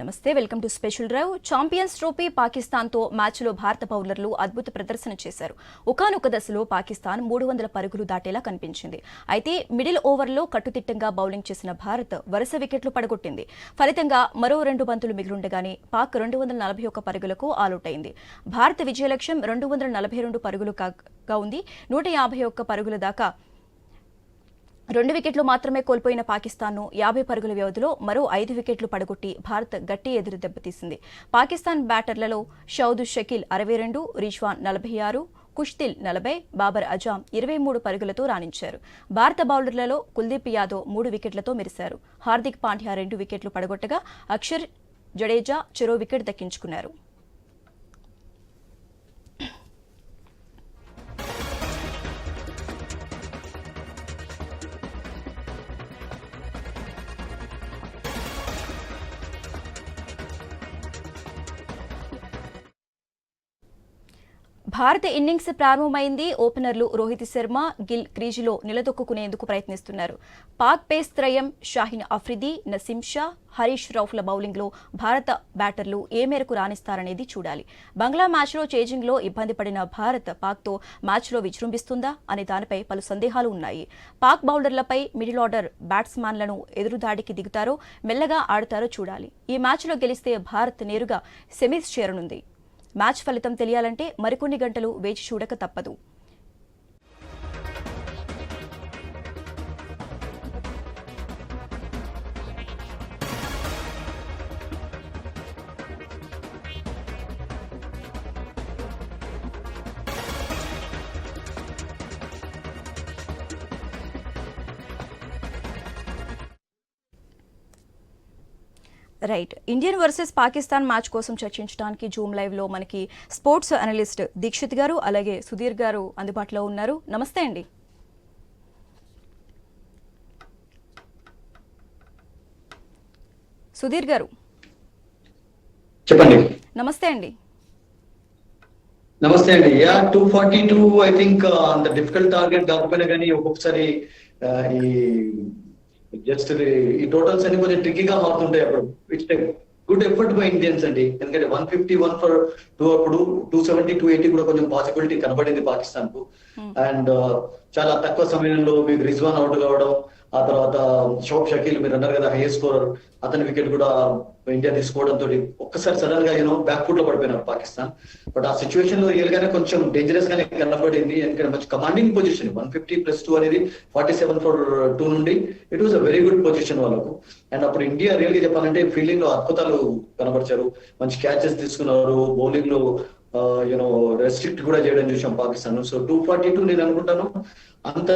నమస్తే welcome to special drive champions trophy పాకిస్తాన్తో మ్యాచ్లో భారత బౌలర్లు అద్భుత ప్రదర్శన చేశారు. ఒకానొక దశలో పాకిస్తాన్ మూడు వందల పరుగులు దాటేలా కనిపించింది. అయితే మిడిల్ ఓవర్లో కట్టుదిట్టంగా బౌలింగ్ చేసిన భారత్ వరుస వికెట్లు పడగొట్టింది. ఫలితంగా మరో రెండు బంతులు మిగిలుండగానే పాక్ రెండు వందల నలభై ఒక్క పరుగులకు ఆలౌట్ అయింది భారత విజయ లక్ష్యం రెండు వందల నలభై రెండు పరుగులు కాగా ఉంది. నూట యాభై ఒక్క పరుగుల దాకా రెండు వికెట్లు మాత్రమే కోల్పోయిన పాకిస్తాన్ను యాభై పరుగుల వ్యవధిలో మరో ఐదు వికెట్లు పడగొట్టి భారత్ గట్టి ఎదురు దెబ్బతీసింది పాకిస్తాన్ బ్యాటర్లలో షౌదు షకీల్ అరవై రెండు రిజ్వాన్ నలభై ఆరు కుష్తిల్ నలభై బాబర్ అజాం ఇరవై మూడు పరుగులతో రాణించారు. భారత బౌలర్లలో కుల్దీప్ యాదవ్ మూడు వికెట్లతో మెరిశారు. హార్దిక్ పాండ్యా రెండు వికెట్లు పడగొట్టగా అక్షర్ జడేజా చెరో వికెట్ దక్కించుకున్నారు. భారత ఇన్నింగ్స్ ప్రారంభమైంది. ఓపెనర్లు రోహిత్ శర్మ గిల్ క్రీజులో నిలదొక్కునేందుకు ప్రయత్నిస్తున్నారు. పాక్ పేస్ త్రయం షాహిన్ అఫ్రిది నసీం షా హరీష్ రౌఫ్ల బౌలింగ్లో భారత బ్యాటర్లు ఏ మేరకు రాణిస్తారనేది చూడాలి. బంగ్లా మ్యాచ్లో చేజింగ్లో ఇబ్బంది పడిన భారత్ పాక్తో మ్యాచ్లో విజృంభిస్తుందా అనే దానిపై పలు సందేహాలు ఉన్నాయి. పాక్ బౌలర్లపై మిడిల్ ఆర్డర్ బ్యాట్స్మాన్లను ఎదురుదాడికి దిగుతారో మెల్లగా ఆడతారో చూడాలి. ఈ మ్యాచ్లో గెలిస్తే భారత్ నేరుగా సెమీస్ చేరనుంది. మ్యాచ్ ఫలితం తెలియాలంటే మరికొన్ని గంటలు వేచి చూడక తప్పదు. Right Indian versus Pakistan match కోసం చర్చించడానికి జూమ్ లైవ్లో మనకి స్పోర్ట్స్ అనలిస్ట్ దీక్షిత్ గారు అలాగే సుధీర్ గారు అందుబాటులో ఉన్నారు. నమస్తే అండి. సుధీర్ గారు. చెప్పండి. నమస్తే అండి. నమస్తే అండి. Yeah two forty two I think అంత డిఫికల్ట్ టార్గెట్ కాకపోయినా కానీ ఒక్కొక్కసారి ఆ, ఈ జస్ట్ ఈ టోటల్స్ అన్ని కొంచెం ట్రిక్కీగా మారుతుంటాయి అప్పుడు. It's good effort by Indians అండి. ఎందుకంటే one fifty one for two అప్పుడు టూ సెవెంటీ టూ ఎయిటీ కూడా కొంచెం పాసిబిలిటీ కనబడింది పాకిస్తాన్కు అండ్ చాలా తక్కువ సమయంలో మీకు రిజ్వాన్ అవుట్ కావడం ఆ తర్వాత షోక్ షకీల్ మీరు అన్నారు కదా హైయర్ స్కోరర్ అతని వికెట్ కూడా ఇండియా తీసుకోవడం తోటి ఒక్కసారి సడన్గా యూనో బ్యాక్ ఫుట్లో పడిపోయినారు పాకిస్తాన్. బట్ ఆ సిచ్యువేషన్లో రియల్ గానే కొంచెం డేంజరస్ గానే కనబడింది ఎందుకంటే మంచి commanding position one fifty plus two అనేది ఫార్టీ సెవెన్ ఫోర్ టూ నుండి it was a very good position వాళ్ళకు. అండ్ అప్పుడు ఇండియా రియల్గా చెప్పాలంటే ఫీల్డింగ్లో అద్భుతాలు కనబరిచారు. మంచి క్యాచెస్ తీసుకున్నారు బౌలింగ్లో యూనో రెస్ట్రిక్ట్ కూడా చేయడం చూసాం Pakistan so two forty two నేను అనుకుంటాను. అంత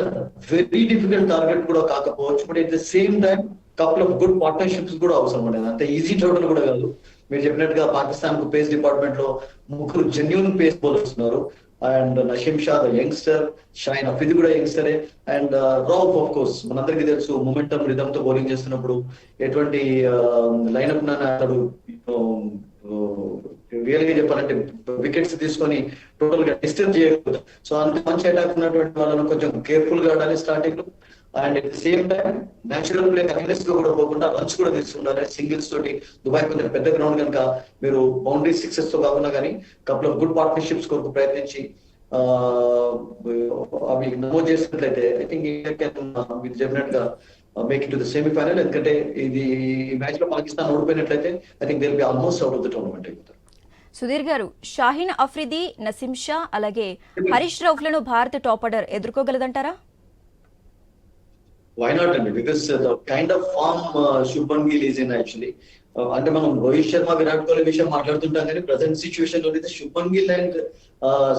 వెరీ డిఫికల్ట్ టార్గెట్ కూడా కాకపోవచ్చు. But at the same time couple of good partnerships కూడా అవసరం ఉండేది అంత ఈజీ టోటల్ కూడా కాదు. మీరు చెప్పినట్టుగా పాకిస్తాన్కు పేస్ డిపార్ట్మెంట్లో ముగ్గురు genuine pace bowlers and Naseem Shah the youngster Shaheen Afridi కూడా యంగ్స్టరే అండ్ రౌఫ్ ఆఫ్ కోర్స్ మనందరికీ తెలుసు మొమెంటం రిధమ్తో బౌలింగ్ చేస్తున్నప్పుడు ఎటువంటి లైనప్ అతడు రియల్గా చెప్పాలంటే వికెట్స్ తీసుకొని టోటల్గా డిస్టర్బ్ చేయకూడదు. సో అంత మంచి అటాక్ ఉన్నటువంటి వాళ్ళని కొంచెం కేర్ఫుల్గా ఆడాలి స్టార్టింగ్లో. And at the same time natural play అగ్రెస్గా కూడా పోకుండా రన్స్ కూడా తీసుకున్నారు సింగిల్స్ తోటి దుబాయ్ కొంచెం పెద్ద గ్రౌండ్ కనుక మీరు బౌండరీ సిక్సెస్తో కాకుండా కానీ కపుల్ ఆఫ్ గుడ్ పార్ట్నర్షిప్స్ కొరకు ప్రయత్నించి అవి నమోదు చేసినట్లయితే ఐ థింక్ మీరు చెప్పినట్టుగా make it to the semifinal ఎందుకంటే ఇది మ్యాచ్లో Pakistan ఓడిపోయినట్లయితే I think they'll be almost out of the tournament అయిపోతారు. సుధీర్ గారు షాహీన్ అఫ్రిది నసీం షా అలాగే హరీష్ రౌఫ్లను భారత టాప్ ఆర్డర్ ఎదుర్కోగలదంటారా? వై నాట్ అండి because the kind of form Shubman Gill is in actually అంటే మనం రోహిత్ శర్మ విరాట్ కోహ్లీ విషయం మాట్లాడుతుంటాం కానీ ప్రజెంట్ సిచ్యువేషన్లో అయితే శుభన్ గిల్ అండ్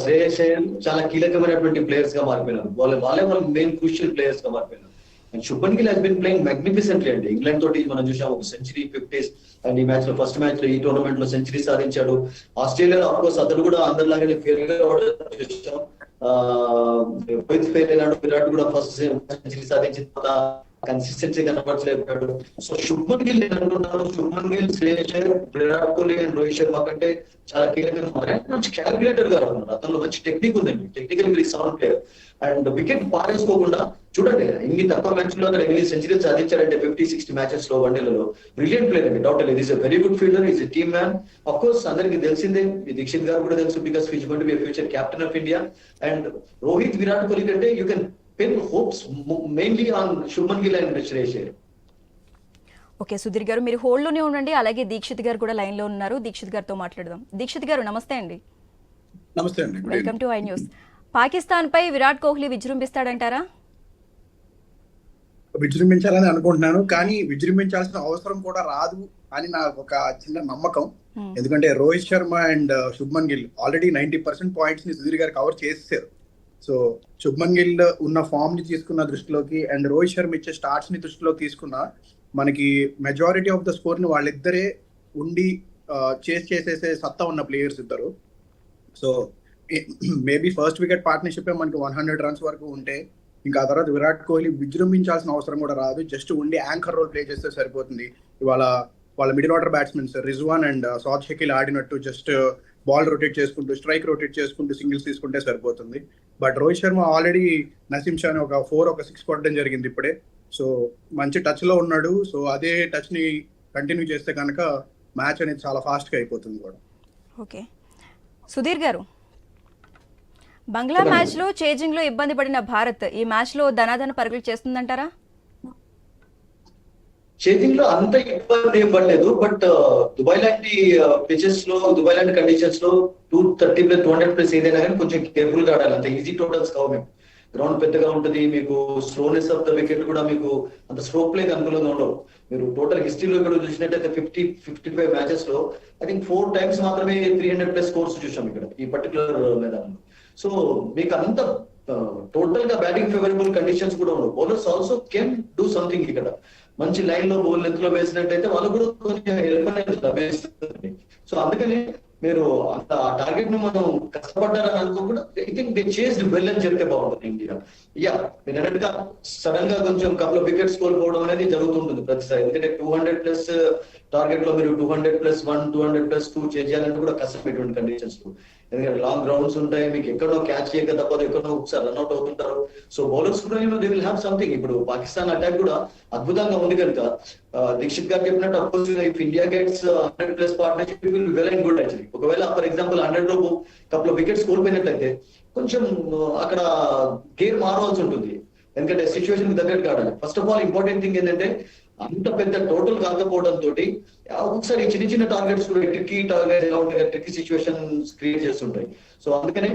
శ్రేయస్ అయ్యర్ చాలా కీలకమైనటువంటి ప్లేయర్స్గా మారిపోయినారు. వాళ్ళ వాళ్ళే వాళ్ళ మెయిన్ క్రూషియల్ ప్లేయర్స్గా మారిపోయినారు. And Shubman Gill has been playing magnificently అండి ఇంగ్లాండ్ తోటి మనం చూసాం ఒక సెంచరీ ఫిఫ్టీస్ అండ్ ఈ మ్యాచ్లో ఫస్ట్ మ్యాచ్లో ఈ టోర్నమెంట్లో సెంచరీ సాధించాడు. ఆస్ట్రేలియాలో ఆఫ్ కోర్స్ అతడు కూడా అందరిలాగానే ఫెయిల్గా చూసాం రోహిత్ ఫెయిల్ అయినాడు విరాట్ కూడా ఫస్ట్ సెంచరీ సాధించిన తర్వాత కన్సిస్టెన్సీ కనపడలేకపోయాడు సో శుభ్మన్ గిల్ నేను అంటున్నాను శుభ్మన్ గిల్ శ్రేయస్ విరాట్ కోహ్లీ అండ్ రోహిత్ శర్మ కంటే చాలా కీలకంగా ఉన్నారు ఆయన మంచి క్యాలిక్యులేటర్గా ఉన్నారు. అతను మంచి టెక్నిక్ ఉందండి. Technical very sound player and wicket పారేసుకోకుండా చూడండి ఇన్ని తక్కువ మ్యాచ్లో అతను ఎన్ని సెంచరీ సాధించారంటే ఫిఫ్టీ సిక్స్టీ మ్యాచెస్లో వన్డేలలో బ్రిలియంట్ ప్లేయర్ అండి. డౌట్ లేదు is a very good fielder is team man of course అందరికి తెలిసిందే ఈ దీక్షిత్ గారు కూడా తెలుసు because he's going to be future captain of India and Rohit Virat Kohli కంటే you can pin hopes mainly on Shubman Gill and Shreyas Iyer. Okay Sudheer garu మీరు హోల్డ్లోనే ఉండండి అలాగే దీక్షిత్ గారు కూడా లైన్లో ఉన్నారు. దీక్షిత్ గారితో మాట్లాడదాం. దీక్షిత్ గారు నమస్తే అండి. నమస్తే అండి welcome to I News Pakistan పై విరాట్ కోహ్లీ విజృంభిస్తాడంటారా. విజృంభించాలని అనుకుంటున్నాను కానీ విజృంభించాల్సిన అవసరం కూడా రాదు అని నాకు ఒక చిన్న నమ్మకం. Hmm. ఎందుకంటే Rohit Sharma and Shubman Gill already ninety percent పాయింట్స్ని సుధీర్ గారు కవర్ చేసేసారు. సో శుభ్మన్ గిల్ ఉన్న ఫామ్ని తీసుకున్న దృష్టిలోకి అండ్ రోహిత్ శర్మ ఇచ్చే స్టార్ట్స్ని దృష్టిలో తీసుకున్న మనకి మెజారిటీ ఆఫ్ ద స్కోర్ని వాళ్ళిద్దరే ఉండి చేస్ చేసేసే సత్తా ఉన్న ప్లేయర్స్ ఇద్దరు. So maybe first wicket partnership మనకి వన్ హండ్రెడ్ రన్స్ వరకు ఉంటే ఇంకా ఆ తర్వాత విరాట్ కోహ్లీ విజృంభించాల్సిన అవసరం కూడా రాదు. జస్ట్ ఉండి యాంకర్ రోల్ ప్లే చేస్తే సరిపోతుంది. ఇవాళ వాళ్ళ middle order batsmens Rizwan and Saud Shakeel ఆడినట్టు just ball rotate చేసుకుంటూ స్ట్రైక్ రొటేట్ చేసుకుంటూ సింగిల్స్ తీసుకుంటే సరిపోతుంది. బట్ రోహిత్ శర్మ ఆల్రెడీ నసీం షాని ఒక ఫోర్ ఒక సిక్స్ కొట్టడం జరిగింది ఇప్పుడే. సో మంచి టచ్లో ఉన్నాడు. సో అదే టచ్ని కంటిన్యూ చేస్తే కనుక మ్యాచ్ అనేది చాలా ఫాస్ట్గా అయిపోతుంది కూడా. ఓకే సుధీర్ గారు బంగ్లా. మ్యాచ్లో చేజింగ్లో ఇబ్బంది పడిన భారత్ ఈ మ్యాచ్లో ధనాధన పరుగులు చేస్తుందంటారా? చేజింగ్లో అంత ఇబ్బంది ఏం పడలేదు బట్ దుబాయ్ లాంటి పిచెస్లో దుబాయ్ లాంటి కండిషన్స్లో two thirty plus two hundred plus ఏదైనా కానీ కొంచెం కేర్ఫుల్గా ఆడాలి. అంత ఈజీ టోటల్స్ కావు మేము గ్రౌండ్ పెద్దగా ఉంటుంది మీకు స్లోనెస్ ఆఫ్ ద వికెట్ కూడా మీకు అంత స్ట్రోక్ ప్లే అనుకూలంగా ఉండవు. మీరు టోటల్ హిస్టరీలో ఇక్కడ చూసినట్టయితే ఫిఫ్టీ ఫిఫ్టీ ఫైవ్ మ్యాచెస్లో ఐ థింక్ ఫోర్ టైమ్స్ మాత్రమే త్రీ హండ్రెడ్ ప్లస్ స్కోర్స్ చూసాం ఇక్కడ ఈ పర్టికులర్ uh, మైదానంలో. సో మీకు అంత uh, టోటల్గా బ్యాటింగ్ ఫేవరబుల్ కండిషన్స్ కూడా ఉండవు. Bowlers also can do something ఇక్కడ. మంచి లైన్లో బోల్ లెంత్లో వేసినట్టయితే వాళ్ళు కూడా కొంచెం హెల్ప్ అనేది లభిస్తుంది సో అందుకని మీరు అంత టార్గెట్ను మనం కష్టపడ్డారని అనుకోకుండా I think they chase well అని చెప్తే బాగుంటుంది ఇండియా. యా మీరు అన్నట్టుగా సడన్గా కొంచెం కపుల్ వికెట్స్ కోల్పోవడం అనేది జరుగుతుంటుంది ప్రతిసారి. ఎందుకంటే టూ హండ్రెడ్ ప్లస్ టార్గెట్లో మీరు two hundred plus one two hundred plus two చేయాలంటే కూడా కష్టం ఇటువంటి కండిషన్స్ ఎందుకంటే లాంగ్ గ్రౌండ్స్ ఉంటాయి మీకు ఎక్కడో క్యాచ్ చేయక తప్పదు ఎక్కడో ఒకసారి రన్అట్ అవుతుంటారు. సో బౌలర్స్ కూడా దే విల్ హ్యావ్ సంథింగ్ ఇప్పుడు పాకిస్తాన్ అటాక్ కూడా అద్భుతంగా ఉంది కనుక దీక్షిత్ గారు చెప్పినట్టు of course if India gets hundred plus partnership will well and good actually ఒకవేళ ఫర్ ఎగ్జాంపుల్ హండ్రెడ్ లోపు లో వికెట్స్ కోల్పోయినట్లయితే కొంచెం అక్కడ గేర్ మారవలసి ఉంటుంది. ఎందుకంటే సిచ్యువేషన్ దగ్గర ఆడాలి first of all important thing ఏంటంటే అంత పెద్ద టోటల్ కాకపోవడం తోటి ఒకసారి చిన్న చిన్న టార్గెట్స్ కూడా ట్రిక్కీ టార్గెట్ ఎలా ఉంటాయి ట్రిక్కీ సిచ్యువేషన్స్ క్రియేట్ చేస్తుంటాయి. సో అందుకనే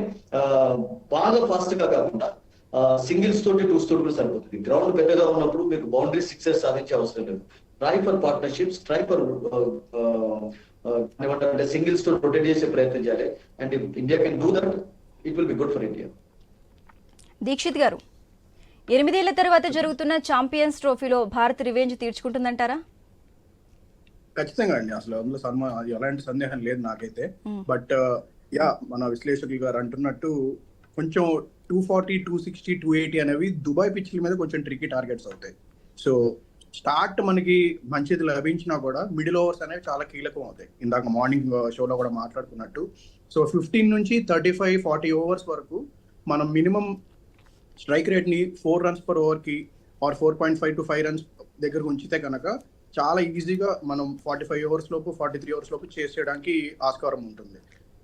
బాగా ఫాస్ట్గా కాకుండా సింగిల్స్ తోటి టూస్ తోటి కూడా సరిపోతుంది. గ్రౌండ్ పెద్దగా ఉన్నప్పుడు మీకు బౌండరీ సిక్సెస్ సాధించే అవసరం లేదు. Try for partnerships try for ఏమంటారంటే సింగిల్స్తో రొటేట్ చేసే ప్రయత్నం చేయాలి. And India can do that it will be good for India Dikshit garu ఎనిమిదేళ్ళ తర్వాత జరుగుతున్న ఛాంపియన్స్ ట్రోఫీలో భారత్ రివెంజ్ తీర్చుకుంటుందంటారా? ఖచ్చితంగా అండి. అసలు అందులో సన్మా అది ఎలాంటి సందేహం లేదు నాకైతే. బట్ యా మన విశ్లేషకులు గారు అంటున్నట్టు కొంచెం two forty two sixty two eighty అనేవి దుబాయ్ పిచ్ల మీద కొంచెం ట్రికీ టార్గెట్స్ అవుతాయి. సో స్టార్ట్ మనకి మంచిది లభించినా కూడా మిడిల్ ఓవర్స్ అనేవి చాలా కీలకం అవుతాయి. ఇందాక మార్నింగ్ షోలో కూడా మాట్లాడుకున్నట్టు. సో ఫిఫ్టీన్ నుంచి థర్టీ ఫైవ్ ఫార్టీ ఓవర్స్ వరకు మనం మినిమం స్ట్రైక్ రేట్ని four runs per ఓవర్కి or four point five to five runs దగ్గర ఉంచితే కనుక చాలా ఈజీగా మనం ఫార్టీ ఫైవ్ అవర్స్ లోపు ఫార్టీ త్రీ అవర్స్ లోపు చేసేయడానికి ఆస్కారం ఉంటుంది.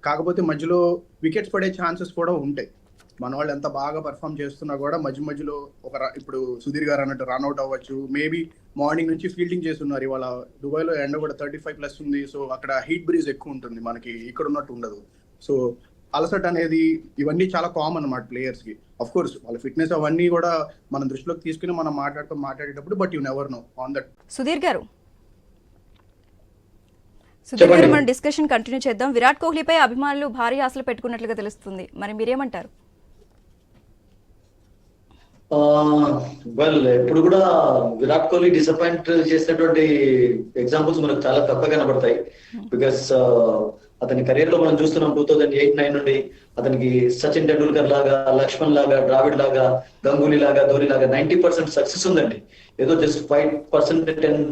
కాకపోతే మధ్యలో వికెట్స్ పడే ఛాన్సెస్ కూడా ఉంటాయి. మన వాళ్ళు ఎంత బాగా పర్ఫామ్ చేస్తున్నా కూడా మధ్య మధ్యలో ఒక ఇప్పుడు సుధీర్ గారు అన్నట్టు రన్అట్ అవ్వచ్చు. మేబీ మార్నింగ్ నుంచి ఫీల్డింగ్ చేస్తున్నారు. ఇవాళ దుబాయ్లో ఎండ కూడా థర్టీ ఫైవ్ ప్లస్ ఉంది. సో అక్కడ హీట్ బ్రీజ్ ఎక్కువ ఉంటుంది మనకి. ఇక్కడ ఉన్నట్టు ఉండదు. సో అలసట అనేది ఇవన్నీ చాలా కామన్ అన్నమాట ప్లేయర్స్కి అఫ్ కోర్స్ వాళ్ళ ఫిట్నెస్ అవన్నీ కూడా మనం దృష్టిలోకి తీసుకుని మనం మాట్లాడుతూ మాట్లాడేటప్పుడు but you never know on that Sudhir garu. Sudhir garu. మనం డిస్కషన్ కంటిన్యూ చేద్దాం. విరాట్ కోహ్లీపై అభిమానులు భారీ ఆశలు పెట్టుకున్నట్లుగా తెలుస్తుంది. మరి మీరేమంటారు? వెల్ ఇప్పుడు కూడా విరాట్ కోహ్లీ డిసప్పాయింట్ చేసినటువంటి ఎగ్జాంపుల్స్ మనకు చాలా తక్కువ కనబడతాయి. బికాస్ అతని కెరీర్లో మనం చూస్తున్నాం టూ థౌజండ్ ఎయిట్ నైన్ నుండి. అతనికి సచిన్ టెండూల్కర్ లాగా లక్ష్మణ్ లాగా ద్రావిడ్ లాగా గంగూలీ లాగా ధోని లాగా నైన్టీ పర్సెంట్ సక్సెస్ ఉందండి. ఏదో just five percent ten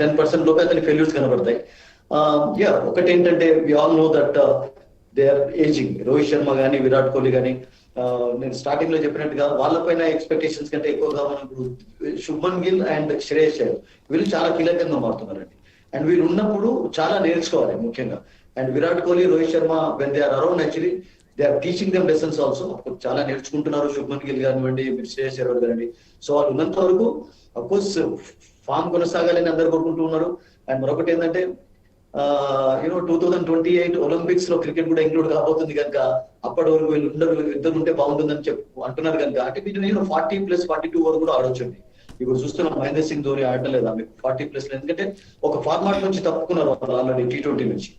ten percent లోపే అతని ఫెయిల్యూర్స్ కనబడతాయి. యా ఒకటి ఏంటంటే we all know that they are ageing Rohit Sharma గానీ విరాట్ కోహ్లీ గానీ నేను స్టార్టింగ్లో చెప్పినట్టుగా వాళ్ళపైన ఎక్స్పెక్టేషన్స్ కంటే ఎక్కువగా మనం శుభ్మన్ గిల్ అండ్ శ్రేయస్ వీళ్ళు చాలా కీలకంగా మారుతున్నారండి. అండ్ వీళ్ళు ఉన్నప్పుడు చాలా నేర్చుకోవాలి ముఖ్యంగా. And Virat Kohli Rohit Sharma when they are around actually they are teaching them lessons also చాలా నేర్చుకుంటున్నారు. శుభ్మన్ గిల్ కానివ్వండి శ్రేయస్ శర్వర్ కానివ్వండి. సో వాళ్ళు ఉన్నంత వరకు అఫ్కోర్స్ ఫామ్ కొనసాగాలని అందరు కోరుకుంటూ ఉన్నారు. అండ్ మరొకటి ఏంటంటే you know two thousand twenty eight ఒలింపిక్స్లో క్రికెట్ కూడా ఇంక్లూడ్ కాబోతుంది కనుక అప్పటి వరకు వీళ్ళు ఉండరు ఇద్దరు ఉంటే బాగుంటుందని చెప్పు అంటున్నారు కనుక. అంటే మీరు నేను ఫార్టీ ప్లస్ ఫార్టీ టూ వరకు కూడా ఆడొచ్చండి. ఇప్పుడు చూస్తున్నాం మహేంద్ర సింగ్ ధోని ఆడలేదా మీకు ఫార్టీ ప్లస్ ఎందుకంటే ఒక ఫార్మాట్ నుంచి తప్పుకున్నారు ఆల్రెడీ టీ ట్వంటీ నుంచి.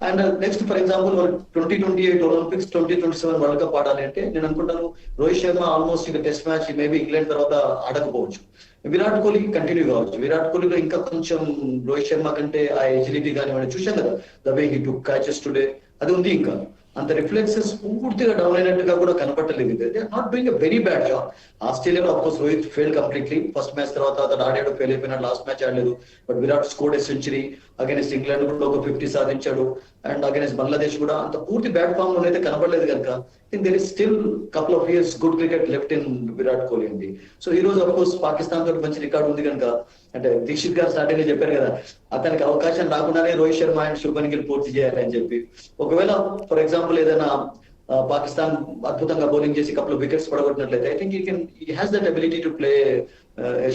And next for example twenty twenty eight Olympics twenty twenty seven World Cup ఆడాలి అంటే నేను అనుకుంటాను రోహిత్ శర్మ ఆల్మోస్ట్ ఇక టెస్ట్ మ్యాచ్ మేబీ ఇంగ్లాండ్ తర్వాత ఆడకపోవచ్చు. విరాట్ కోహ్లీ కంటిన్యూ కావచ్చు. విరాట్ కోహ్లీలో ఇంకా కొంచెం రోహిత్ శర్మ కంటే ఆ ఎజిలిటీ కానీ చూసాం కదా the way he took catches today అది ఉంది ఇంకా. అంత రిఫ్లెక్సెస్ పూర్తిగా డౌన్ అయినట్టుగా కూడా కనపట్టలేదు they not doing a very bad job ఆస్ట్రేలియాలో of course Rohit fail completely first match తర్వాత అతను ఆడాడు ఫెయిల్ అయిపోయినాడు లాస్ట్ మ్యాచ్ ఆడలేదు. But Virat scored century against England కూడా ఒక ఫిఫ్టీ సాధించాడు. అండ్ అగైన్స్ బంగ్లాదేశ్ కూడా అంత పూర్తి బ్యాట్ ఫామ్లో అయితే కనపడలేదు కనుక think there is still couple of years good cricket left in Virat Kohli అండి. సో ఈ రోజు అఫ్కోర్స్ పాకిస్తాన్ తోటి మంచి రికార్డు ఉంది కనుక అంటే దీక్షిత్ గారు స్టార్టింగ్లో చెప్పారు కదా అతనికి అవకాశం రాకుండానే రోహిత్ శర్మ అండ్ శుభన్ గిల్ పూర్తి చేయాలి అని చెప్పి. ఒకవేళ ఫర్ ఎగ్జాంపుల్ ఏదైనా పాకిస్తాన్ అద్భుతంగా బౌలింగ్ చేసి couple wickets పడగొట్టినట్లయితే I think he can he has that ability to play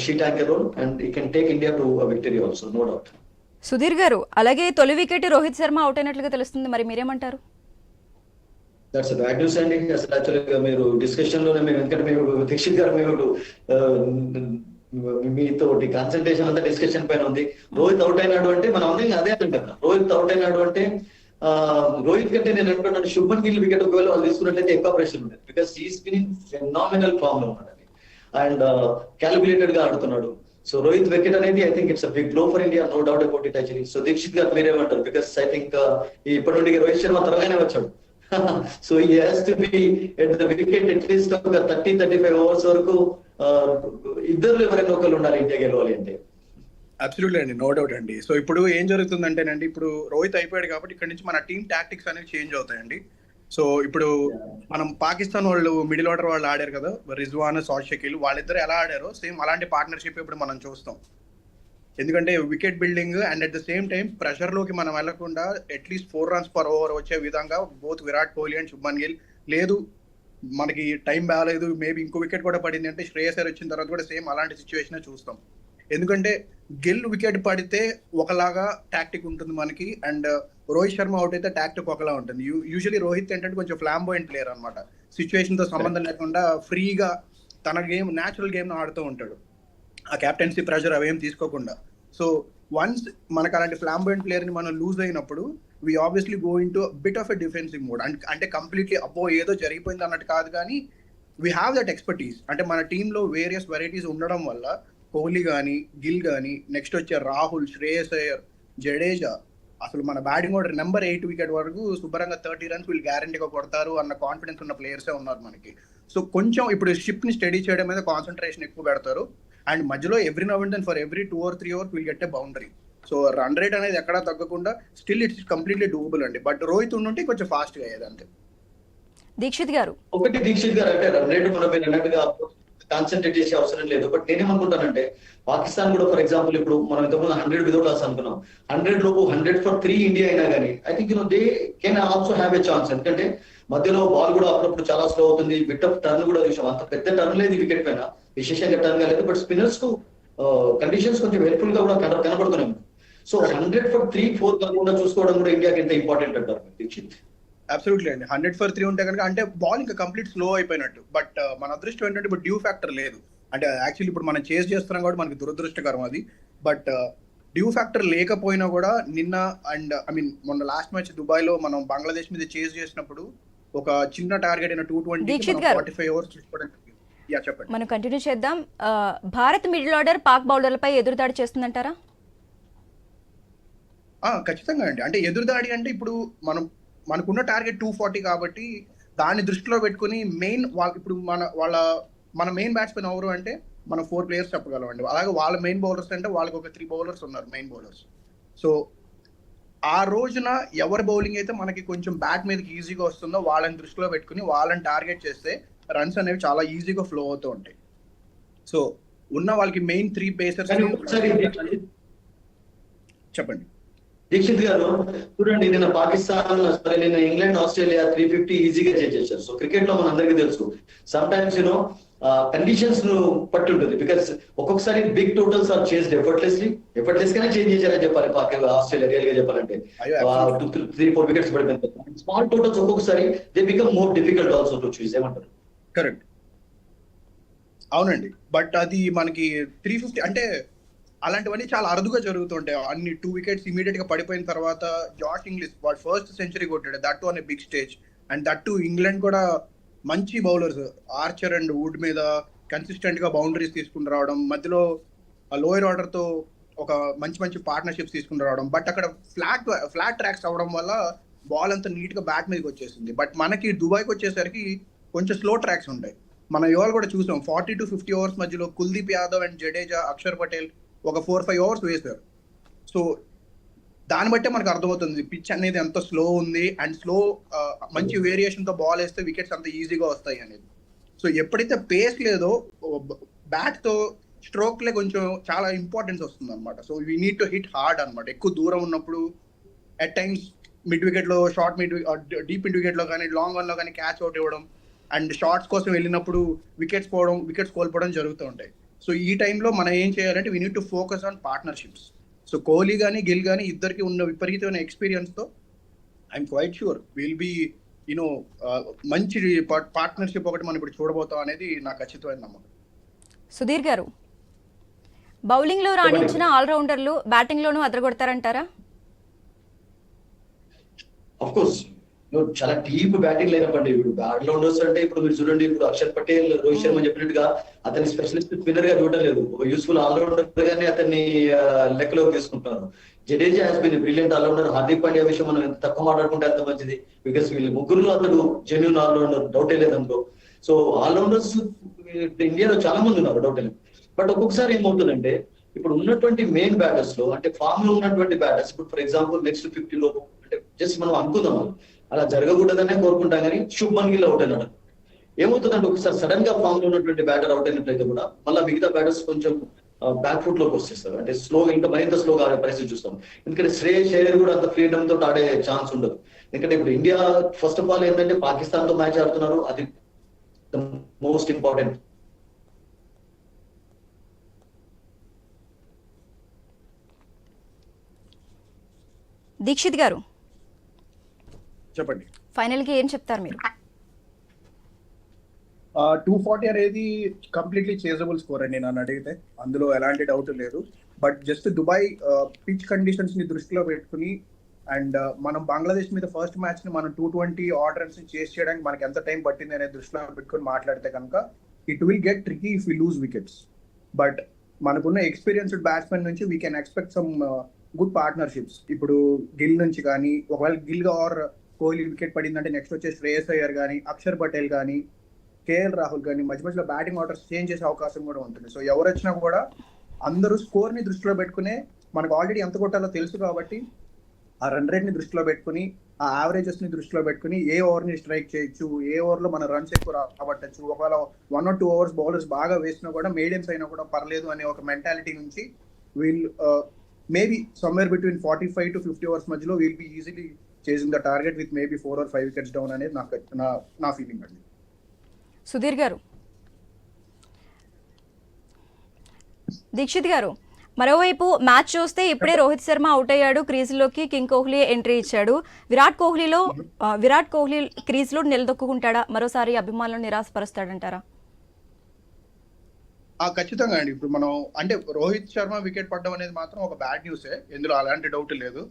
sheet anchor role and he can take India to victory also no doubt Sudheer garu అలాగే తొలి వికెట్ రోహిత్ శర్మ అవుట్ అయినట్లుగా తెలుస్తుంది మరి మీరేమంటారు? That's bad news అండి అసలు యాక్చువల్గా మీరు డిస్కషన్లోనే మేము ఎందుకంటే మేము దీక్షిత్ గారు మేము మీతోటి మీతో కాన్సన్ట్రేషన్ అంతా డిస్కషన్ పైన ఉంది. రోహిత్ అవుట్ అయినాడు అంటే మనం అందరం అదే అంటున్నాం రోహిత్ అవుట్ అయినాడు అంటే ఆ, రోహిత్ కంటే నేను అనుకుంటాను శుభన్ గిల్ వికెట్ ఒకవేళ వాళ్ళు తీసుకున్నట్లయితే ఎక్కువ ప్రెషర్ ఉండదు బికాస్ హీస్ బిన్ ఫెనామినల్ ఫామ్లో ఉన్నాడు అండ్ క్యాలిక్యులేటెడ్ uh, గా ఆడుతున్నాడు. సో రోహిత్ వికెట్ అనేది I think it's big blow for India no doubt about it actually so Dikshit garu మీరేమంటారు? బికాస్ ఐ థింక్ ఇప్పటి నుండి రోహిత్ శర్మ త్వరగానే వచ్చాడు. So he has to be at the wicket at least ఒక thirty thirty five overs వరకు ఇద్దరు ఎవరైనా ఒకరు ఉండాలి ఇండియా గెలవాలి అంటే. అబ్సల్యూట్లీ అండి నో డౌట్ అండి. సో ఇప్పుడు ఏం జరుగుతుందంటేనండి ఇప్పుడు రోహిత్ అయిపోయాడు కాబట్టి ఇక్కడ నుంచి మన టీం టాక్టిక్స్ అనేవి చేంజ్ అవుతాయండి. సో ఇప్పుడు మనం పాకిస్తాన్ వాళ్ళు మిడిల్ ఆర్డర్ వాళ్ళు ఆడారు కదా రిజ్వాన్ సాల్ షకీల్ వాళ్ళిద్దరు ఎలా ఆడారో సేమ్ అలాంటి పార్ట్నర్షిప్ ఇప్పుడు మనం చూస్తాం. ఎందుకంటే wicket building and at the same time ప్రెషర్లోకి మనం వెళ్ళకుండా at least four runs per over వచ్చే విధంగా బోత్ విరాట్ కోహ్లీ అండ్ శుభ్మన్ గిల్. లేదు మనకి టైం బాగాలేదు మేబీ ఇంకో వికెట్ కూడా పడింది అంటే శ్రేయస్ వచ్చిన తర్వాత కూడా సేమ్ అలాంటి సిచ్యువేషన్ చూస్తాం. ఎందుకంటే గిల్ వికెట్ పడితే ఒకలాగా టాక్టిక్ ఉంటుంది మనకి and uh, Rohit Sharma out అయితే టాక్టిక్ ఒకలా ఉంటుంది. యూజువలీ రోహిత్ ఏంటంటే కొంచెం ఫ్లాంబోయింట్ ప్లేయర్ అనమాట సిచ్యువేషన్తో సంబంధం లేకుండా ఫ్రీగా తన గేమ్ న్యాచురల్ గేమ్ ఆడుతూ ఉంటాడు. ఆ కెప్టెన్సీ ప్రెషర్ అవేం తీసుకోకుండా. సో వన్స్ మనకు అలాంటి ఫ్లాంబోయింట్ ప్లేయర్ని మనం లూజ్ అయినప్పుడు we obviously go into bit of a defensive mode అంటే కంప్లీట్లీ అబ్బో ఏదో జరిగిపోయింది అన్నట్టు కాదు కానీ వీ హ్యావ్ దట్ ఎక్స్పర్టీస్ అంటే మన టీంలో వేరియస్ వెరైటీస్ ఉండడం వల్ల కోహ్లీ కానీ గిల్ కానీ నెక్స్ట్ వచ్చే రాహుల్ శ్రేయస్ అయ్యర్ జడేజా అసలు మన batting order number eight wicket వరకు శుభ్రంగా థర్టీ రన్స్ వీళ్ళు గ్యారంటీగా కొడతారు అన్న కాన్ఫిడెన్స్ ఉన్న ప్లేయర్సే ఉన్నారు మనకి. సో కొంచెం ఇప్పుడు షిప్ని స్టడీ చేయడం మీద కాన్సన్ట్రేషన్ ఎక్కువ పెడతారు. అండ్ మధ్యలో every now and for every two or three over will get a boundary so run rate అనేది ఎక్కడా తగ్గకుండా స్టిల్ ఇట్స్ కంప్లీట్లీ డూబుల్ అండి. బట్ రోహిత్ ఉండుంటే కొంచెం ఫాస్ట్గా అయ్యేది అంతే. దీక్షిత్ గారు. ఒకటి దీక్షిత్ గారు అంటే రన్ రేట్ మనం అన్నట్టుగా కాన్సన్ట్రేట్ చేసే అవసరం లేదు. బట్ నేనేమనుకుంటానంటే పాకిస్తాన్ కూడా ఫర్ ఎగ్జాంపుల్ ఇప్పుడు మనం ఇంతకుముందు హండ్రెడ్ విదౌట్ లాస్ అనుకున్నాం. హండ్రెడ్ లోపు హండ్రెడ్ ఫర్ త్రీ ఇండియా అయినా కానీ I think you know they can also have a chance ఎందుకంటే మధ్యలో బాల్ కూడా అప్పుడప్పుడు చాలా స్లో అవుతుంది. బిట్ ఆఫ్ టర్న్ కూడా చూసాం. అంత పెద్ద టర్న్ లేదు వికెట్ పైన. విశేషంగా టర్న్ కాలేదు బట్ స్పిన్నర్స్కు కండిషన్స్ కొంచెం హెల్ప్ఫుల్గా కూడా కన- కనబడుతున్నాయి so hundred for three four కాకుండా చూసుకోవడం కూడా ఇండియాకి ఎంత ఇంపార్టెంట్ అంటారు దీక్షిత్? అబ్సల్యూట్లీ అండి. హండ్రెడ్ ఫర్ త్రీ ఉంటే కనుక అంటే బాల్ ఇంకా కంప్లీట్ స్లో అయిపోయినట్టు. బట్ మన అదృష్టం ఏంటంటే ఇప్పుడు డ్యూ ఫ్యాక్టర్ లేదు. అంటే యాక్చువల్లీ ఇప్పుడు మనం చేస్ చేస్తున్నాం కాబట్టి మనకి దురదృష్టకరం అది. బట్ డ్యూ ఫ్యాక్టర్ లేకపోయినా కూడా నిన్న అండ్ ఐ మీన్ మొన్న లాస్ట్ మ్యాచ్ దుబాయ్లో మనం బంగ్లాదేశ్ మీద చేస్ చేసినప్పుడు ఒక చిన్న టార్గెట్ అయిన two twenty. Forty five overs చూసుకోవడానికి మనం కంటిన్యూ చేద్దాం. భారత్ మిడిల్ ఆర్డర్ పాక్ బౌలర్లపై ఎదురుదాడి చేస్తుందంటారా? ఖచ్చితంగా అండి. అంటే ఎదురుదాడి అంటే ఇప్పుడు మనం మనకున్న టార్గెట్ టూ ఫార్టీ కాబట్టి దాన్ని దృష్టిలో పెట్టుకుని మెయిన్ వాళ్ళ ఇప్పుడు మన వాళ్ళ మన మెయిన్ బ్యాట్స్మెన్ ఎవరు అంటే మనం ఫోర్ ప్లేయర్స్ చెప్పగలం అండి అలాగే వాళ్ళ మెయిన్ బౌలర్స్ అంటే వాళ్ళకి ఒక త్రీ బౌలర్స్ ఉన్నారు మెయిన్ బౌలర్స్. సో ఆ రోజున ఎవరి బౌలింగ్ అయితే మనకి కొంచెం బ్యాట్ మీదకి ఈజీగా వస్తుందో వాళ్ళని దృష్టిలో పెట్టుకుని వాళ్ళని టార్గెట్ చేస్తే రన్స్ అనేవి చాలా ఈజీగా ఫ్లో అవుతూ ఉంటాయి. సో ఉన్న వాళ్ళకి మెయిన్ త్రీ పేసర్స్ చెప్పండి. దీక్షిత్ గారు చూడండి నిన్న పాకిస్తాన్ సరే నిన్న ఇంగ్లాండ్ ఆస్ట్రేలియా త్రీ ఫిఫ్టీ ఈజీగా చేసేసారు. సో క్రికెట్లో మనందరికీ తెలుసు. సమ్ టైమ్స్ యూనో కండిషన్స్ను పట్టి ఉంటుంది. బికాస్ ఒక్కొక్కసారి big totals are chased effortlessly effortless గానే చేంజ్ చేశారని చెప్పాలి ఆస్ట్రేలియా రియల్గా చెప్పాలంటే. త్రీ ఫోర్ వికెట్స్ పడిపోయింది స్మాల్ టోటల్స్ ఒక్కొక్కసారి they become more difficult also to chase ఏమంటారు? కరెక్ట్. అవునండి. బట్ అది మనకి త్రీ ఫిఫ్టీ అంటే అలాంటివన్నీ చాలా అరుదుగా జరుగుతుంటాయి. అన్ని టూ వికెట్స్ ఇమీడియట్గా పడిపోయిన తర్వాత జార్జ్ ఇంగ్లీష్ వాడు ఫస్ట్ సెంచరీ కొట్టాడు. దట్ టు అనే big stage and that to England కూడా మంచి బౌలర్స్. ఆర్చర్ అండ్ వుడ్ మీద కన్సిస్టెంట్గా బౌండరీస్ తీసుకుని రావడం. మధ్యలో లోయర్ ఆర్డర్తో ఒక మంచి మంచి పార్ట్నర్షిప్స్ తీసుకుని రావడం. బట్ అక్కడ ఫ్లాట్ ఫ్లాట్ ట్రాక్స్ అవడం వల్ల బాల్ అంతా నీట్గా బ్యాట్ మీదకి వచ్చేసింది. బట్ మనకి దుబాయ్కి వచ్చేసరికి కొంచెం స్లో ట్రాక్స్ ఉంటాయి. మనం ఇవాళ కూడా చూసాం ఫార్టీ టు ఫిఫ్టీ అవర్స్ మధ్యలో కుల్దీప్ యాదవ్ అండ్ జడేజా అక్షర్ పటేల్ ఒక ఫోర్ ఫైవ్ అవర్స్ వేశారు. సో దాన్ని బట్టే మనకు అర్థమవుతుంది పిచ్ అనేది ఎంత స్లో ఉంది అండ్ స్లో మంచి వేరియేషన్తో బాల్ వేస్తే వికెట్స్ అంత ఈజీగా వస్తాయి అనేది. సో ఎప్పుడైతే పేస్ లేదో బ్యాట్తో స్ట్రోక్లే కొంచెం చాలా ఇంపార్టెన్స్ వస్తుంది అనమాట so we need to hit hard అనమాట ఎక్కువ దూరం ఉన్నప్పుడు అట్ టైమ్స్ మిడ్ వికెట్లో షార్ట్ మిడ్ డీప్ మిడ్ వికెట్లో కానీ లాంగ్ వన్లో కానీ క్యాచ్ అవుట్ ఇవ్వడం అండ్ షార్ట్స్ కోసం వెళ్ళినప్పుడు వికెట్స్ పోవడం వికెట్స్ కోల్పోవడం జరుగుతూ ఉంటాయి. సో ఈ టైంలో మనం ఏం చేయాలంటే we need to focus on partnerships so Kohli కానీ గిల్ కానీ ఇద్దరికి ఉన్న విపరీతమైన ఎక్స్పీరియన్స్తో I'm quite sure will be you know మంచి పార్ట్నర్షిప్ ఒకటి మనం ఇప్పుడు చూడబోతాం అనేది నా ఖచ్చితమైన నమ్మకం. సుధీర్ గారు బౌలింగ్లో రాణించిన ఆల్రౌండర్లు బ్యాటింగ్లోనూ అదరగొడతారంటారా? అఫ్ కోర్స్ చాలా డీప్ బ్యాటింగ్ లేనప్పండి ఇప్పుడు ఆల్రౌండర్స్ అంటే ఇప్పుడు మీరు చూడండి ఇప్పుడు అక్షర్ పటేల్ రోహిత్ శర్మ చెప్పినట్టుగా అతని స్పెషలిస్ట్ స్పిన్నర్గా చూడటం లేదు. ఒక యూస్ఫుల్ ఆల్రౌండర్ గానే అతన్ని లెక్కలోకి తీసుకుంటున్నారు. Jadeja has been brilliant allrounder Hardik Pandya విషయం మనం ఎంత తక్కువ మాట్లాడుకుంటే అంత మంచిది. బికాస్ వీళ్ళు ముగ్గురులో అతడు జెన్యున్ ఆల్రౌండర్ డౌటే లేదు అందులో. సో ఆల్రౌండర్స్ ఇండియాలో చాలా మంది ఉన్నారు డౌట్ లేదు. బట్ ఒక్కొక్కసారి ఏమవుతుందంటే ఇప్పుడు ఉన్నటువంటి మెయిన్ బ్యాటర్స్లో అంటే ఫామ్లో ఉన్నటువంటి బ్యాటర్స్ ఇప్పుడు ఫర్ ఎగ్జాంపుల్ నెక్స్ట్ ఫిఫ్టీ లో అంటే జస్ట్ మనం అనుకుందాం. అలా జరగకూడదనే కోరుకుంటాం కానీ శుభ్మన్ గిల్ అవుట్ అయినాడు ఏమవుతుందంటే ఒకసారి సడన్గా ఫామ్లో ఉన్నటువంటి బ్యాటర్ అవుట్ అయినట్లయితే కూడా మళ్ళీ మిగతా బ్యాటర్స్ కొంచెం బ్యాక్ ఫుట్లోకి వచ్చేస్తారు. అంటే స్లో ఇంకా మరింత స్లోగా ఆడే పరిస్థితి చూస్తాం. ఎందుకంటే శ్రేయస్ అయ్యర్ కూడా అంత ఫ్రీడమ్ తోటి ఆడే ఛాన్స్ ఉండదు. ఎందుకంటే ఇప్పుడు ఇండియా ఫస్ట్ ఆఫ్ ఆల్ ఏంటంటే పాకిస్తాన్తో మ్యాచ్ ఆడుతున్నారు. అది మోస్ట్ ఇంపార్టెంట్ దీక్షిత్ గారు చెప్పండి. ఫైనల్గా ఏం చెప్తారు మీరు? టూ ఫార్టీ అనేది కంప్లీట్లీ చేజబుల్ స్కోర్ అండి నన్ను అడిగితే. అందులో ఎలాంటి డౌట్ లేదు. బట్ జస్ట్ దుబాయ్ పిచ్ కండిషన్స్ని దృష్టిలో పెట్టుకుని అండ్ మనం బంగ్లాదేశ్ మీద ఫస్ట్ మ్యాచ్ని మనం టూ ట్వంటీ ఆర్డర్స్ని చేస్ చేయడానికి మనకి ఎంత టైం పట్టింది అనేది దృష్టిలో పెట్టుకుని మాట్లాడితే కనుక it will get tricky if you lose wickets but మనకున్న ఎక్స్పీరియన్స్డ్ బ్యాట్స్మెన్ నుంచి we can expect some good partnerships ఇప్పుడు గిల్ నుంచి కానీ ఒకవేళ గిల్ ఆర్ కోహ్లీ వికెట్ పడిందంటే నెక్స్ట్ వచ్చే శ్రేయస్ అయ్యర్ కానీ అక్షర్ పటేల్ కానీ కేఎల్ రాహుల్ కానీ మధ్య మధ్యలో బ్యాటింగ్ ఆర్డర్స్ చేంజ్ చేసే అవకాశం కూడా ఉంటుంది. సో ఎవరు వచ్చినా కూడా అందరూ స్కోర్ని దృష్టిలో పెట్టుకునే మనకు ఆల్రెడీ ఎంత కొట్టాలో తెలుసు కాబట్టి ఆ రన్ రేట్ని దృష్టిలో పెట్టుకుని ఆ యావరేజెస్ని దృష్టిలో పెట్టుకుని ఏ ఓవర్ని స్ట్రైక్ చేయొచ్చు ఏ ఓవర్లో మన రన్స్ ఎక్కువ రాబట్టచ్చు ఒకవేళ one or two overs bowlers బాగా వేసినా కూడా మీడియంస్ అయినా కూడా పర్లేదు అనే ఒక మెంటాలిటీ నుంచి we'll maybe somewhere between forty five to fifty overs మధ్యలో will be easily chasing the target with maybe four or five wickets down అనేది నాకు నా నా ఫీలింగ్ అండి. సుధీర్ గారు. దీక్షిత్ గారు మరోవైపు మ్యాచ్ చూస్తే ఇప్పుడే రోహిత్ శర్మ అవుట్ అయ్యాడు. క్రీజ్లోకి కింగ్ కోహ్లీ ఎంట్రీ ఇచ్చాడు. విరాట్ కోహ్లీలో విరాట్ కోహ్లీ క్రీజ్లో నిలదొక్కుంటాడా మరోసారి అభిమానులను నిరాశపరుస్తాడంటారా? ఖచ్చితంగా అండి. ఇప్పుడు మనం అంటే రోహిత్ శర్మ వికెట్ పడడం అనేది మాత్రం ఒక బ్యాడ్ న్యూసే ఇందులో అలాంటి డౌట్ లేదు.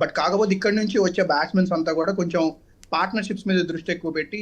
బట్ కాకపోతే ఇక్కడ నుంచి వచ్చే బ్యాట్స్మెన్స్ అంతా కూడా కొంచెం పార్ట్నర్షిప్స్ మీద దృష్టి ఎక్కువ పెట్టి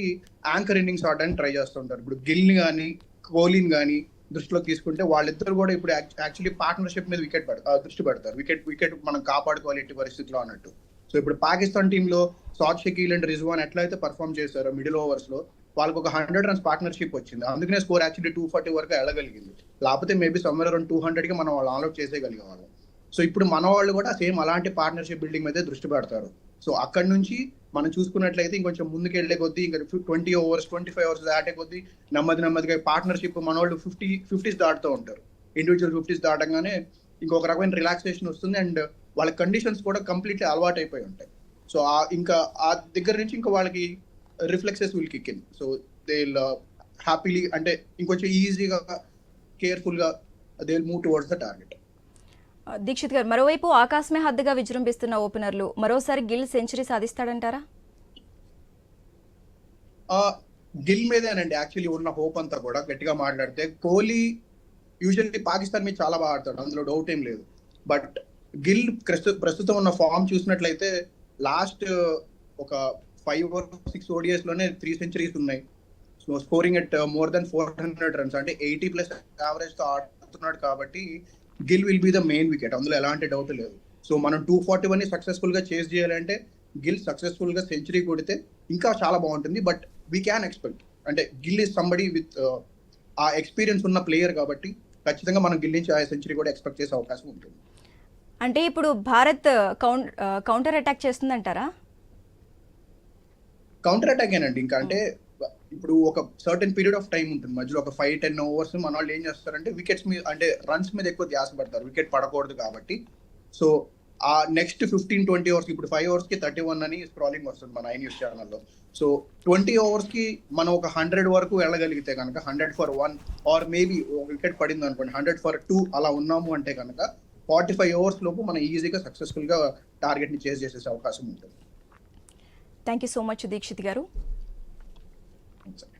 యాంకర్ ఇన్నింగ్స్ ఆడడానికి ట్రై చేస్తుంటారు. ఇప్పుడు గిల్ని కానీ కోహ్లీని కానీ దృష్టిలో తీసుకుంటే వాళ్ళిద్దరు కూడా ఇప్పుడు యాక్చువల్లీ పార్ట్నర్షిప్ మీద వికెట్ పెడతారు దృష్టి పెడతారు. వికెట్ వికెట్ మనం కాపాడుకోవాలి ఎట్టి పరిస్థితిలో అన్నట్టు. సో ఇప్పుడు పాకిస్తాన్ టీంలో సాద్ షకీల్ అండ్ రిజ్వాన్ ఎట్లయితే పర్ఫామ్ చేశారో మిడిల్ ఓవర్స్లో వాళ్ళకి ఒక హండ్రెడ్ రన్స్ పార్ట్నర్షిప్ వచ్చింది. అందుకనే స్కోర్ యాక్చువల్లీ టూ ఫార్టీ వరకు వెళ్ళగలిగింది లేకపోతే మేబీ సమ్మర్ అరౌండ్ టూ హండ్రెడ్కి మనం వాళ్ళు ఆన్అౌట్ చేసేయగలిగే వాళ్ళం. సో ఇప్పుడు మన వాళ్ళు కూడా సేమ్ అలాంటి పార్ట్నర్షిప్ బిల్డింగ్ మీదే దృష్టి పెడతారు. సో అక్కడ నుంచి మనం చూసుకున్నట్లయితే ఇంకొంచెం ముందుకు వెళ్ళే కొద్దీ ఇంకా twenty overs twenty five overs దాటే కొద్దీ నెమ్మది నెమ్మదిగా పార్ట్నర్షిప్ మన వాళ్ళు ఫిఫ్టీ ఫిఫ్టీస్ దాటుతూ ఉంటారు. ఇండివిజువల్ ఫిఫ్టీస్ దాటంగానే ఇంకొక రకమైన రిలాక్సేషన్ వస్తుంది అండ్ వాళ్ళ కండిషన్స్ కూడా కంప్లీట్లీ అలవాటు అయిపోయి ఉంటాయి. సో ఆ ఇంకా ఆ దగ్గర నుంచి ఇంకా వాళ్ళకి reflexes will kick in so they happily అంటే ఇంకొంచెం ఈజీగా కేర్ఫుల్గా they move towards the target Dikshit garu మరోవైపు ఆకాశమే హద్దుగా విజృంభిస్తున్న ఓపెనర్లు మరోసారి గిల్ సెంచరీ సాధిస్తాడంటారా? గిల్ మీదేనండి. యాక్చువల్లీ ఉన్న హోప్ అంతా కూడా గట్టిగా మాట్లాడితే కోహ్లీ యూజువల్లీ పాకిస్తాన్ మీద చాలా బాగా ఆడతాడు. అందులో డౌట్ ఏం లేదు. బట్ గిల్ ప్రస్తుతం ప్రస్తుతం ఉన్న ఫామ్ చూసినట్లయితే లాస్ట్ ఒక ఫైవ్ సిక్స్ ఓడిఎస్లోనే త్రీ సెంచరీస్ ఉన్నాయి. So scoring at more than four hundred runs. అంటే ఎయిటీ ప్లస్ యావరేజ్తో ఆడుతున్నాడు కాబట్టి Gill will be the main wicket. అందులో ఎలాంటి డౌట్ లేదు. సో మనం టూ ఫార్టీ వన్ సక్సెస్ఫుల్గా చేస్ చేయాలంటే గిల్ సక్సెస్ఫుల్గా సెంచరీ కొడితే ఇంకా చాలా బాగుంటుంది. But we can expect. అంటే గిల్ ఇస్ సంబడి విత్ ఆ ఎక్స్పీరియన్స్ ఉన్న ప్లేయర్ కాబట్టి ఖచ్చితంగా మనం గిల్ నుంచి ఆ సెంచరీ కూడా ఎక్స్పెక్ట్ చేసే అవకాశం ఉంటుంది. అంటే ఇప్పుడు భారత్ కౌంటర్ అటాక్ చేస్తుందంటారా? కౌంటర్ అటాక్ ఏనండి. ఇంకా అంటే ఇప్పుడు ఒక సర్టెన్ పీరియడ్ ఆఫ్ టైం ఉంటుంది. మధ్యలో ఒక ఫైవ్ టెన్ ఓవర్స్ మన వాళ్ళు ఏం చేస్తారంటే వికెట్స్ మీద అంటే రన్స్ మీద ఎక్కువ ధ్యాస పడతారు. వికెట్ పడకూడదు కాబట్టి. సో ఆ నెక్స్ట్ ఫిఫ్టీన్ ట్వంటీ ఓవర్స్ ఇప్పుడు ఫైవ్ అవర్స్కి థర్టీ వన్ అని స్క్రాలింగ్ వస్తుంది మన ఐ న్యూస్ ఛానల్లో సో ట్వంటీ అవర్స్కి మనం ఒక హండ్రెడ్ వరకు వెళ్ళగలిగితే కనుక hundred for one or maybe ఒక వికెట్ పడింది అనుకోండి హండ్రెడ్ ఫర్ టూ అలా ఉన్నాము అంటే కనుక ఫార్టీ ఫైవ్ అవర్స్ లోపు మనం ఈజీగా సక్సెస్ఫుల్గా టార్గెట్ని చేస్ చేసేసే అవకాశం ఉంటుంది. Thank you so much Dixit garu. సరే